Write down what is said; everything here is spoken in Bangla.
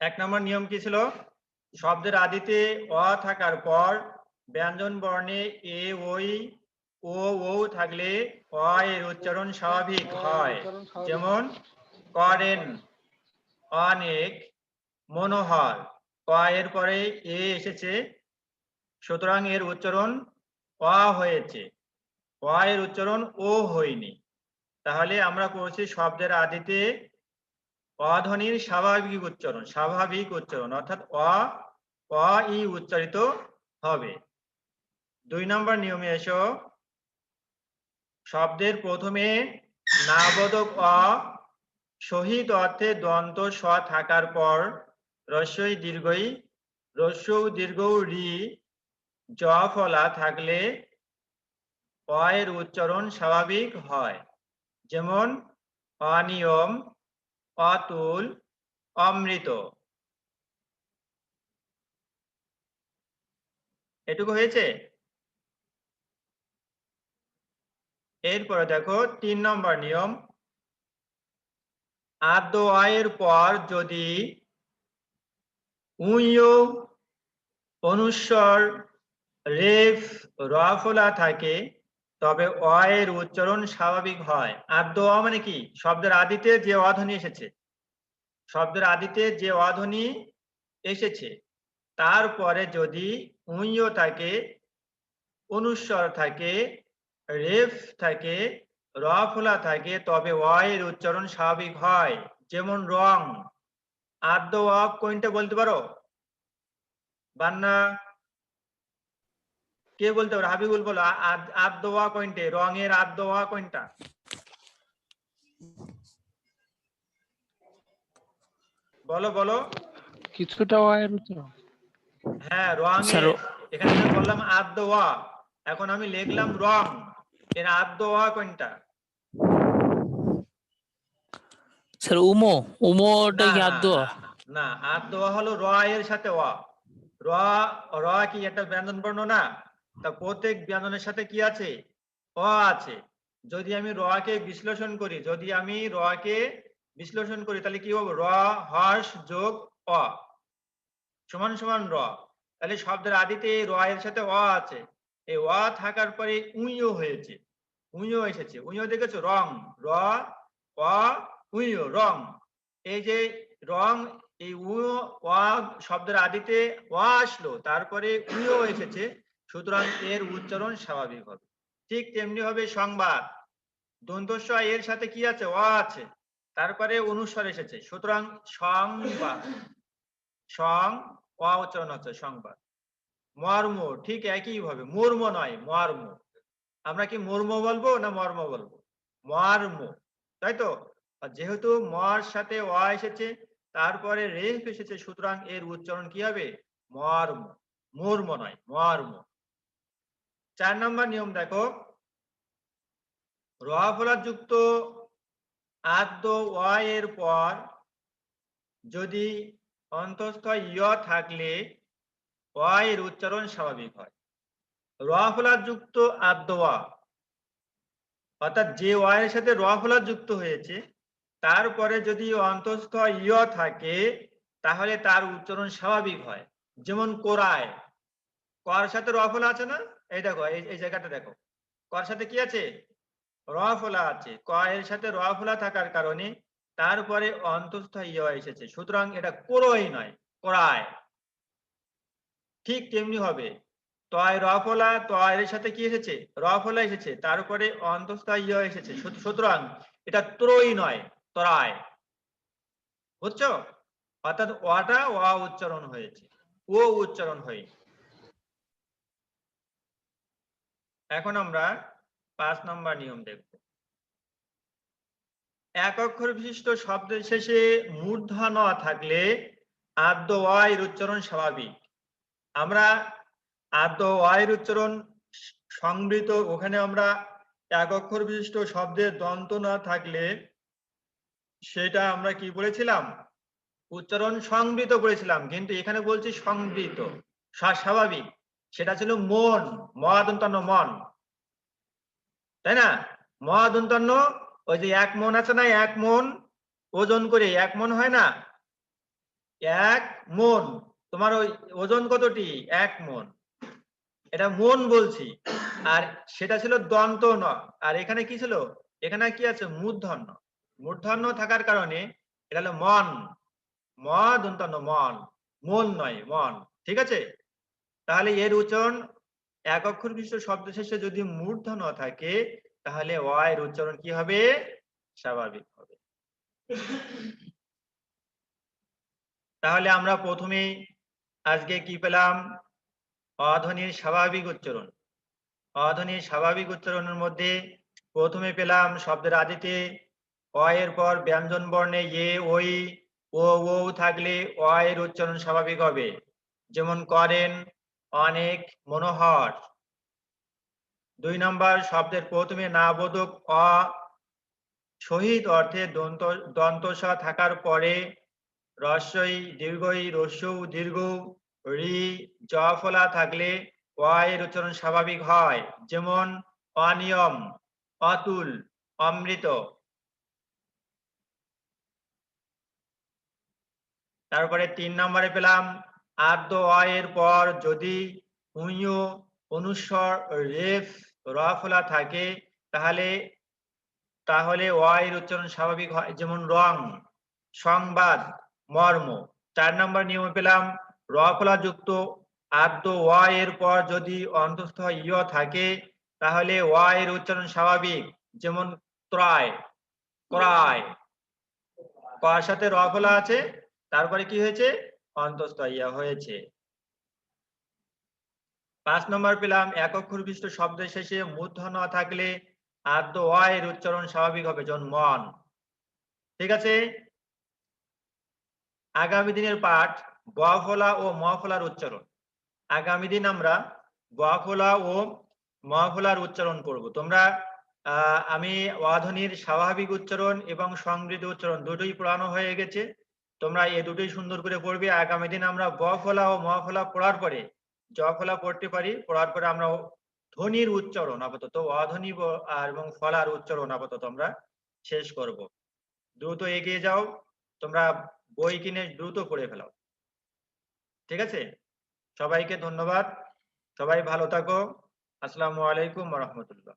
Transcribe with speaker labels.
Speaker 1: এক নম্বর নিয়ম কি ছিল? শব্দের আদিতে অ থাকার পর ব্যঞ্জন বর্ণে এ ওই ও ও থাকলে অ এর উচ্চারণ স্বাভাবিক হয়। যেমন করেন অনেক মনোহর ক এর পরে এ এসেছে সুতরাং এর উচ্চারণ অ হয়েছে। অ এর উচ্চারণ ও হয়নি। তাহলে আমরা পড়ছি শব্দের আদিতে অধ্বনির স্বাভাবিক উচ্চারণ স্বাভাবিক উচ্চারণ, অর্থাৎ অ অ ই উচ্চারিত হবে। দুই নম্বর নিয়মে এসো। শব্দের প্রথমে নাবোধক অ শহীদ অর্থে দন্ত স থাকার পর রস্যই দীর্ঘই রস্য দীর্ঘ রি, জ ফলা থাকলে অ এর উচ্চারণ স্বাভাবিক হয়। যেমন অনিয়ম অতুল অমৃত। এটুকু হয়েছে? এরপরে দেখো, তিন নম্বর নিয়ম। আদ্য আয়ের পর যদি অনুস্বর রেফ রফলা থাকে তবে অ এর উচ্চারণ স্বাভাবিক হয়। আদ্য অ মানে কি? শব্দের আদিতে যে অধ্বনি এসেছে। শব্দের আদিতে যে অধ্বনি এসেছে, তারপরে যদি উইয় থাকে, অনুস্বর থাকে, রেফ থাকে, রফলা থাকে, তবে অ এর উচ্চারণ স্বাভাবিক হয়। যেমন রং। আদ্য অ কোনটা বলতে পারো? বান্না কে বলতে পারো হাবিবুল বলো আ- আদ- আদ্য অ কোনটে রঙের আদ্য অ কোনটা বলো বলো
Speaker 2: কিছুটা ওয়ের
Speaker 1: হ্যাঁ
Speaker 3: স্যার,
Speaker 1: এখানে বললাম আদ্য অ এখন আমি লিখলাম রং এর আদ্য অ কোনটা
Speaker 3: স্যার উমো উমোটা
Speaker 1: না,
Speaker 3: কি
Speaker 1: না,
Speaker 3: আদ্য
Speaker 1: হলো র এর সাথে অ র র কি একটা ব্যঞ্জন বর্ণ না তা প্রত্যেক ব্যঞ্জনের সাথে কি আছে? অ আছে। যদি আমি র কে বিশ্লেষণ করি, যদি আমি র কে বিশ্লেষণ করি, তাহলে কি হবে? র, হর্ষ, যোগ, অ। সমান সমান র। তাহলে শব্দের আদিতে র এর সাথে অ আছে। এই অ থাকার পরে উইও হয়েছে। উইও এসেছে। উইও দেখেছ? রং। র অ উইও, রং। এই যে রং, এই অ শব্দের আদিতে অ আসলো, তারপরে উইও এসেছে। সুতরাং এর উচ্চারণ স্বাভাবিক হবে। ঠিক তেমনি হবে সংবাদ। দন্তস্ব এর সাথে কি আছে? অ আছে। তারপরে অনুস্বর এসেছে। সুতরাং সংবাদ। সং, অ উচ্চারণ হচ্ছে সংবাদ। মর্ম, ঠিক একই ভাবে মর্ম নয়, মর্ম। আমরা কি মর্ম বলব না মর্ম বলব? মর্ম। তাই তো? যেহেতু মর সাথে অ এসেছে, তারপরে রেফ এসেছে, সুতরাং এর উচ্চারণ কি হবে? মর্ম। মর্ম নয়, মর্ম। চার নম্বর নিয়ম দেখো। রফলা যুক্ত আদ্য অ এর পর যদি অন্তস্থ ইয় থাকলে এর উচ্চারণ স্বাভাবিক হয়। রফলা যুক্ত আদ্য অ অর্থাৎ যে অ এর সাথে রফলা যুক্ত হয়েছে, তারপরে যদি অন্তস্থ ইয় থাকে, তাহলে তার উচ্চারণ স্বাভাবিক হয়। যেমন কোরায় কর সাথে রফলা আছে না? এই দেখো, এই জায়গাটা দেখো। কর সাথে কি আছে? রফলা আছে। ক এর সাথে রফলা থাকার কারণে তারপরে অন্তস্থ ইয় এসেছে। সুতরাং এটা কোরই নয় কোরায় ঠিক তেমনি হবে। তয় রফলা তয় এর সাথে কি এসেছে? রফলা এসেছে। তারপরে অন্তস্থ ইয় এসেছে। সুতরাং এটা ত্রয়ী নয় তরায় বুঝছ? অর্থাৎ অটা অ উচ্চারণ হয়েছে। ও উচ্চারণ হয়নি এখন আমরা পাঁচ নম্বর নিয়ম দেখব। এক অক্ষর বিশিষ্ট শব্দের শেষে মূর্ধন্য থাকলে আদ্য এর উচ্চারণ স্বাভাবিক। আমরা আদ্য এর উচ্চারণ সংবৃত, ওখানে আমরা এক অক্ষর বিশিষ্ট শব্দের দন্ত না থাকলে সেটা আমরা কি বলেছিলাম? উচ্চারণ সংবৃত করেছিলাম কিন্তু এখানে বলছি সংবৃত স্বাভাবিক। সেটা ছিল মন, মহাদন্তন্য মন। তাই না? মহাদন্তন্য, ওই যে এক মন আছে না, এক মন, ওজন করে, এক মন হয় না? এক মন, তোমার ওই ওজন কতটি? এক মন। এটা মন বলছি। আর সেটা ছিল দন্ত ন। আর এখানে কি ছিল? এখানে কি আছে? মূর্ধন্য। মূর্ধন্য থাকার কারণে এটা হলো মন। ম দন্তন্য মন। মন নয়, মন। ঠিক আছে? তাহলে এর উচ্চারণ এক অক্ষর বিশিষ্ট শব্দ শেষে যদি মূর্ধন্য থাকে, তাহলে অ এর উচ্চারণ কি হবে? স্বাভাবিক হবে। তাহলে আমরা প্রথমে আজকে কি পেলাম? অধ্বনির স্বাভাবিক উচ্চারণ। অধ্বনির স্বাভাবিক উচ্চারণের মধ্যে প্রথমে পেলাম শব্দের আদিতে অ এর পর ব্যঞ্জন বর্ণে এ, ওই, ও ও থাকলে অ এর উচ্চারণ স্বাভাবিক হবে। যেমন করেন অনেক মনোহর। দুই নম্বর শব্দের প্রথমে না বোধক অ শহীদ অর্থে দন্ত দন্তস থাকার পরে রস্যই দীর্ঘই রস্যৌ দীর্ঘ, রি, জ ফলা থাকলে এর উচ্চারণ স্বাভাবিক হয়। যেমন, অনিয়ম, অতুল, অমৃত। তারপরে তিন নম্বরে পেলাম অ এর পর যদি উইয় অনুস্বর রেফ র ফলা থাকে, তাহলে তাহলে এর উচ্চারণ স্বাভাবিক হয়, যেমন রং, সংবাদ, মর্ম। চার নম্বর নিয়মে পেলাম র ফলা যুক্ত অ এর পর যদি অন্তস্থ ইয় থাকে, তাহলে এর উচ্চারণ স্বাভাবিক, যেমন ত্রয়, ক্রয়। কর সাথে র ফলা আছে, তারপরে কি হয়েছে? অন্তস্থ ইয়া হয়েছে। পাঁচ নম্বর পেলাম এক অক্ষর বিশিষ্ট শব্দের শেষে মূর্ধ ন থাকলে আদ্য এর উচ্চারণ স্বাভাবিক হবে যেমন মন। ঠিক আছে? আগামী দিনের পাঠ ব ফলা ও ম ফলার উচ্চারণ। আগামী দিন আমরা ব ফলা ও ম ফলার উচ্চারণ করব। তোমরা আমি অধ্বনির স্বাভাবিক উচ্চারণ এবং সংগৃহীত উচ্চারণ দুটোই পড়ানো হয়ে গেছে। তোমরা এই দুটোই সুন্দর করে পড়বে। আগামী দিন আমরা ব ফলা ও ম ফলা পড়ার পরে, জ ফলা পড়তে পারি, পড়ার পরে আমরা ধ্বনির উচ্চারণ আপাতত অধ্বনি আর এবং ফলার উচ্চারণ আপাতত আমরা শেষ করব। দ্রুত এগিয়ে যাও, তোমরা বই কিনে দ্রুত পড়ে ফেলাও। ঠিক আছে? সবাইকে ধন্যবাদ। সবাই ভালো থাকো। আসসালামু আলাইকুম রহমতুল্লাহ।